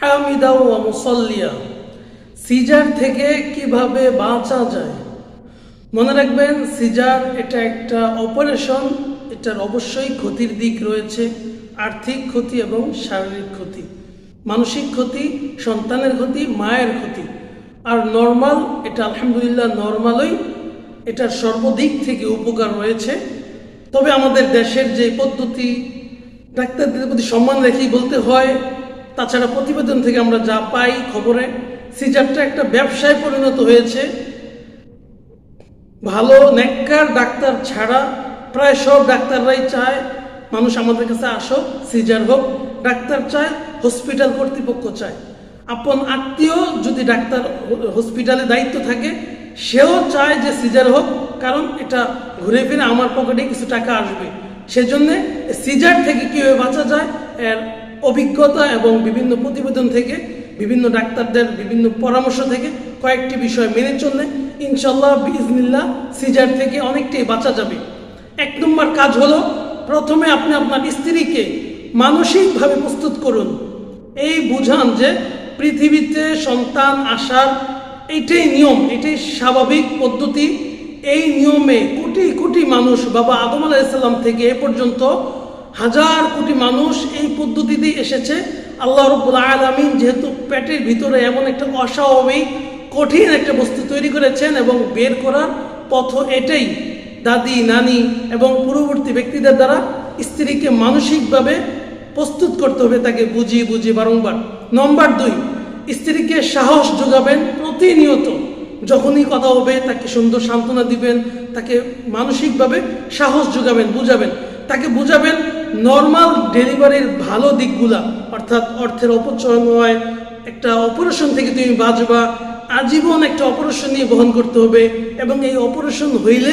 হামিদা ও মুসল্লিয়া। Caesar থেকে কীভাবে বাঁচা যায়? মনে রাখবেন, সিজার এটা একটা অপারেশন, এটার অবশ্যই ক্ষতির দিক রয়েছে, আর্থিক ক্ষতি এবং শারীরিক ক্ষতি। মানসিক ক্ষতি, সন্তানের ক্ষতি, মায়ের ক্ষতি। আর নর্মাল, এটা আলহামদুলিল্লাহ নর্মালই, এটার সর্বদিক থেকে উপকার রয়েছে। তবে আমাদের দেশের যে পদ্ধতি, ডাক্তারদের প্রতি সম্মান রেখেই বলতে হয় তাছাড়া প্রতিবেদন থেকে আমরা যা পাই খবরে, সিজারটা একটা ব্যবসায় পরিণত হয়েছে। ভালো নেককার ডাক্তার ছাড়া প্রায় সব ডাক্তাররাই চায় মানুষ আমাদের কাছে আসুক, সিজার হোক, ডাক্তার চায়, হসপিটাল কর্তৃপক্ষ চায়। আপন আত্মীয় যদি ডাক্তার হসপিটালে দায়িত্ব থাকে, সেও চায় যে সিজার হোক, কারণ এটা ঘুরে ফিরে আমার পকেটে কিছু টাকা আসবে। সেজন্যে সিজার থেকে কীভাবে বাঁচা যায়, এর অভিজ্ঞতা এবং বিভিন্ন প্রতিবেদন থেকে, বিভিন্ন ডাক্তারদের বিভিন্ন পরামর্শ থেকে কয়েকটি বিষয় মেনে চললে ইনশাল্লাহ বিজনিল্লাহ সিজার থেকে অনেকটাই বাঁচা যাবে। এক নম্বর কাজ হলো প্রথমে আপনি আপনার স্ত্রীকে মানসিকভাবে প্রস্তুত করুন। এই বুঝান যে পৃথিবীতে সন্তান আসার এইটাই নিয়ম, এটাই স্বাভাবিক পদ্ধতি। এই নিয়মে কোটি কোটি মানুষ বাবা আদম আলাইসাল্লাম থেকে এ পর্যন্ত হাজার কোটি মানুষ এই পদ্ধতিতেই এসেছে। আল্লাহ রব্বুল আলমিন যেহেতু পেটের ভিতরে এমন একটা অস্বাভাবিক, কঠিন একটা বস্তু তৈরি করেছেন এবং বের করার পথ এটাই। দাদি, নানি এবং পূর্ববর্তী ব্যক্তিদের দ্বারা স্ত্রীকে মানসিকভাবে প্রস্তুত করতে হবে তাকে বুঝিয়ে বুঝিয়ে বারংবার। নম্বর দুই, স্ত্রীকে সাহস যোগাবেন প্রতিনিয়ত। যখনই কথা হবে তাকে সুন্দর সান্ত্বনা দিবেন, তাকে মানসিকভাবে সাহস যোগাবেন, বুঝাবেন। তাকে বুঝাবেন নর্মাল ডেলিভারির ভালো দিকগুলা, অর্থাৎ অর্থের অপচয় নয়, একটা অপারেশন থেকে তুমি বাঁচবা, আজীবন একটা অপারেশন নিয়ে বহন করতে হবে এবং এই অপারেশন হইলে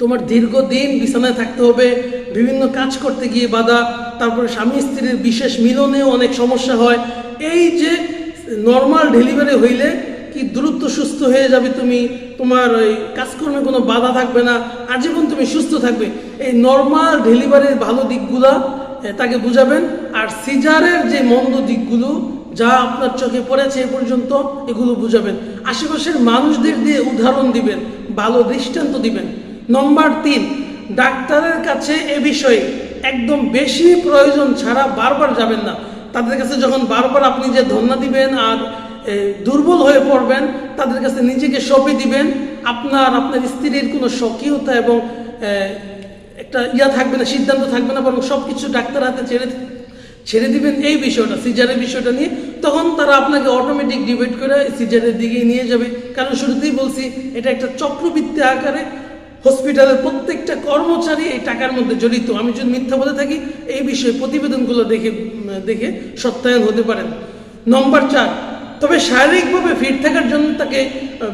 তোমার দীর্ঘদিন বিছানায় থাকতে হবে, বিভিন্ন কাজ করতে গিয়ে বাধা, তারপরে স্বামী স্ত্রীর বিশেষ মিলনেও অনেক সমস্যা হয়। এই যে নর্মাল ডেলিভারি হইলে কি দ্রুত সুস্থ হয়ে যাবে তুমি? তোমার ওই কাজকর্মে কোনো বাধা থাকবে না, আজীবন তুমি সুস্থ থাকবে। এই নর্মাল ডেলিভারির ভালো দিকগুলা তাকে বুঝাবেন। আর সিজারের যে মন্দ দিকগুলো, যা আপনার চোখে পড়েছে এ পর্যন্ত, এগুলো বুঝাবেন। আশেপাশের মানুষদের দিয়ে উদাহরণ দিবেন, ভালো দৃষ্টান্ত দিবেন। নম্বর তিন, ডাক্তারের কাছে এ বিষয়ে একদম বেশি প্রয়োজন ছাড়া বারবার যাবেন না। তাদের কাছে যখন বারবার আপনি যে ধন্যা দিবেন আর দুর্বল হয়ে পড়বেন, তাদের কাছে নিজেকে সঁপে দিবেন। আপনার আপনার স্ত্রীর কোনো স্বকীয়তা এবং একটা ইয়া থাকবে না, সিদ্ধান্ত থাকবে না, বরং সব কিছু ডাক্তার হাতে ছেড়ে ছেড়ে দিবেন এই বিষয়টা, সিজারের বিষয়টা নিয়ে। তখন তারা আপনাকে অটোমেটিক ডিবেট করে সিজারের দিকে নিয়ে যাবে। কারণ শুরুতেই বলছি, এটা একটা চক্রবৃত্তি আকারে হসপিটালের প্রত্যেকটা কর্মচারী এই টাকার মধ্যে জড়িত। আমি যদি মিথ্যা বলে থাকি, এই বিষয়ে প্রতিবেদনগুলো দেখে দেখে সত্যায়ন হতে পারেন। নম্বর চার তবে শারীরিকভাবে ফিট থাকার জন্য তাকে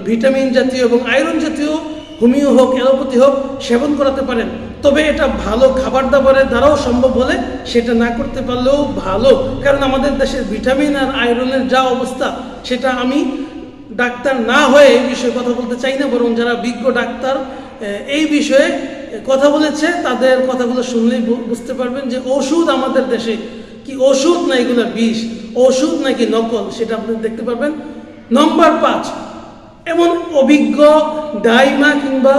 ভিটামিন জাতীয় এবং আয়রন জাতীয় হোমিও হোক, অ্যালোপ্যাথি হোক সেবন করাতে পারেন। তবে এটা ভালো খাবার দাবারের দ্বারাও সম্ভব হলে সেটা না করতে পারলেও ভালো। কারণ আমাদের দেশের ভিটামিন আর আয়রনের যা অবস্থা, সেটা আমি ডাক্তার না হয়ে এই বিষয়ে কথা বলতে চাই না, বরং যারা বিজ্ঞ ডাক্তার এই বিষয়ে কথা বলেছে, তাদের কথাগুলো শুনলেই বুঝতে পারবেন যে ওষুধ আমাদের দেশে কি ওষুধ না এগুলো বিষ? ওষুধ নাকি নকল? সেটা আপনি দেখতে পারবেন। নম্বর পাঁচ, এমন অভিজ্ঞ ডাইমা কিংবা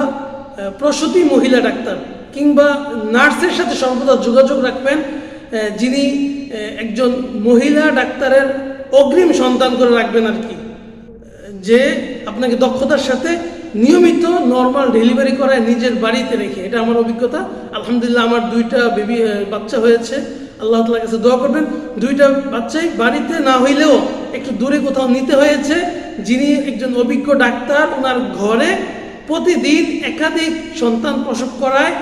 প্রসূতি মহিলা ডাক্তার কিংবা নার্সের সাথে সর্বদা যোগাযোগ রাখবেন যিনি একজন মহিলা ডাক্তারের অগ্রিম সন্তান করে রাখবেন আর কি। যে আপনাকে দক্ষতার সাথে নিয়মিত নর্মাল ডেলিভারি করায় নিজের বাড়িতে রেখে, এটা আমার অভিজ্ঞতা। আলহামদুলিল্লাহ, আমার দুইটা বেবি বাচ্চা হয়েছে। আল্লাহ তালার কাছে দোয়া করবেন। দুইটা বাচ্চাই বাড়িতে না হইলেও একটু দূরে কোথাও নিতে হয়েছে, যিনি একজন অভিজ্ঞ ডাক্তার ওনার ঘরে প্রতিদিন একাধিক সন্তান প্রসব করায়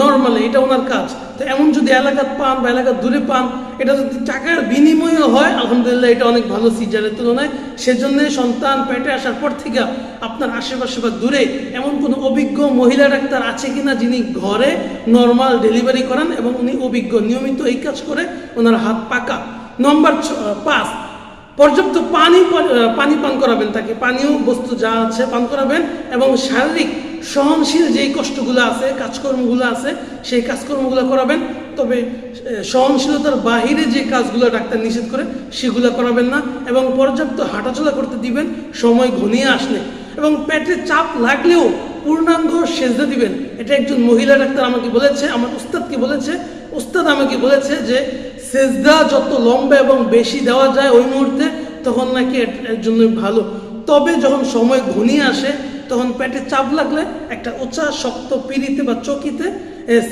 নর্মালি এটা ওনার কাজ। তো এমন যদি এলাকাত পান বা এলাকার দূরে পান, এটা যদি টাকার বিনিময়ে হয়, আলহামদুলিল্লাহ এটা অনেক ভালো সিজারের তুলনায়। সেজন্য সন্তান পেটে আসার পর থেকে আপনার আশেপাশে বা দূরে এমন কোনো অভিজ্ঞ মহিলা ডাক্তার আছে কিনা যিনি ঘরে নর্মাল ডেলিভারি করান এবং উনি অভিজ্ঞ, নিয়মিত এই কাজ করে ওনার হাত পাকা। নম্বর পাঁচ, পর্যাপ্ত পানি পানি পান করাবেন তাকে। পানীয় বস্তু যা আছে পান করাবেন এবং শারীরিক সহনশীল যেই কষ্টগুলো আছে, কাজকর্মগুলো আছে, সেই কাজকর্মগুলো করাবেন। তবে সহনশীলতার বাহিরে যে কাজগুলো ডাক্তার নিষেধ করে, সেগুলো করাবেন না এবং পর্যাপ্ত হাঁটাচলা করতে দিবেন, সময় ঘনিয়ে আসলে। এবং পেটে চাপ লাগলেও পূর্ণাঙ্গ সেজদা দিবেন। এটা একজন মহিলা ডাক্তার আমাকে বলেছে, আমার উস্তাদকে বলেছে। উস্তাদ আমাকে বলেছে যে, সেজদা যত লম্বা এবং বেশি দেওয়া যায় ওই মুহূর্তে, তখন নাকি এর- এর জন্য ভালো। তবে যখন সময় ঘনিয়ে আসে তখন পেটে চাপ লাগলে একটা উঁচা, শক্ত পিড়িতে বা চকিতে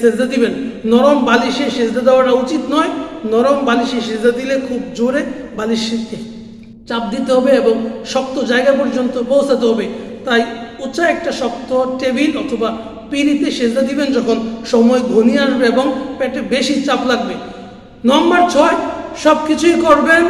সেজদা দিবেন। নরম বালিশে সেজদা দেওয়াটা উচিত নয়। নরম বালিশে সেজদা দিলে খুব জোরে বালিশকে চাপ দিতে হবে এবং শক্ত জায়গা পর্যন্ত পৌঁছাতে হবে। তাই উঁচা একটা শক্ত টেবিল অথবা পিড়িতে সেজদা দিবেন যখন সময় ঘনিয়ে আসবে এবং পেটে বেশি চাপ লাগবে। নম্বর ছয় সব কিছুই করবেন,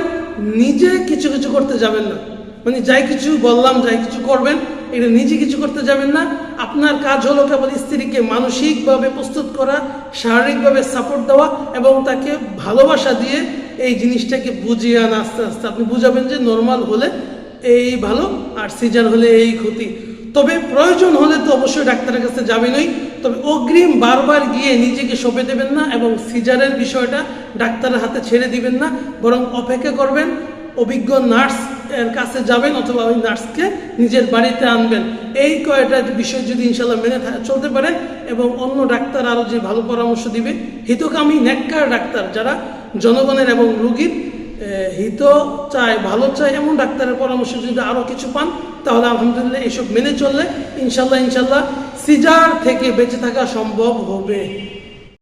নিজে কিছু কিছু করতে যাবেন না। মানে যাই কিছু বললাম, যাই কিছু করবেন এটা নিজে কিছু করতে যাবেন না। আপনার কাজ হলো কেবল স্ত্রীকে মানসিকভাবে প্রস্তুত করা, শারীরিকভাবে সাপোর্ট দেওয়া এবং তাকে ভালোবাসা দিয়ে এই জিনিসটাকে বুঝিয়ে আনা আস্তে আস্তে। আপনি বুঝাবেন যে নর্মাল হলে এই ভালো আর সিজার হলে এই ক্ষতি। তবে প্রয়োজন হলে তো অবশ্যই ডাক্তারের কাছে যাবেনই তবে অগ্রিম বারবার গিয়ে নিজেকে সঁপে দেবেন না এবং সিজারের বিষয়টা ডাক্তারের হাতে ছেড়ে দিবেন না, বরং অপেক্ষা করবেন অভিজ্ঞ নার্স এর কাছে যাবেন অথবা ওই নার্সকে নিজের বাড়িতে আনবেন। এই কয়টা বিষয় যদি ইনশাল্লাহ মেনে চলতে পারে এবং অন্য ডাক্তার আরও যে ভালো পরামর্শ দিবে, হিতকামী নেককার ডাক্তার যারা জনগণের এবং রুগীর হিত চায়, ভালো চায় এমন ডাক্তারের পরামর্শ যদি আরও কিছু পান, তাহলে আলহামদুলিল্লাহ এইসব মেনে চললে ইনশাল্লাহ ইনশাল্লাহ সিজার থেকে বেঁচে থাকা সম্ভব হবে।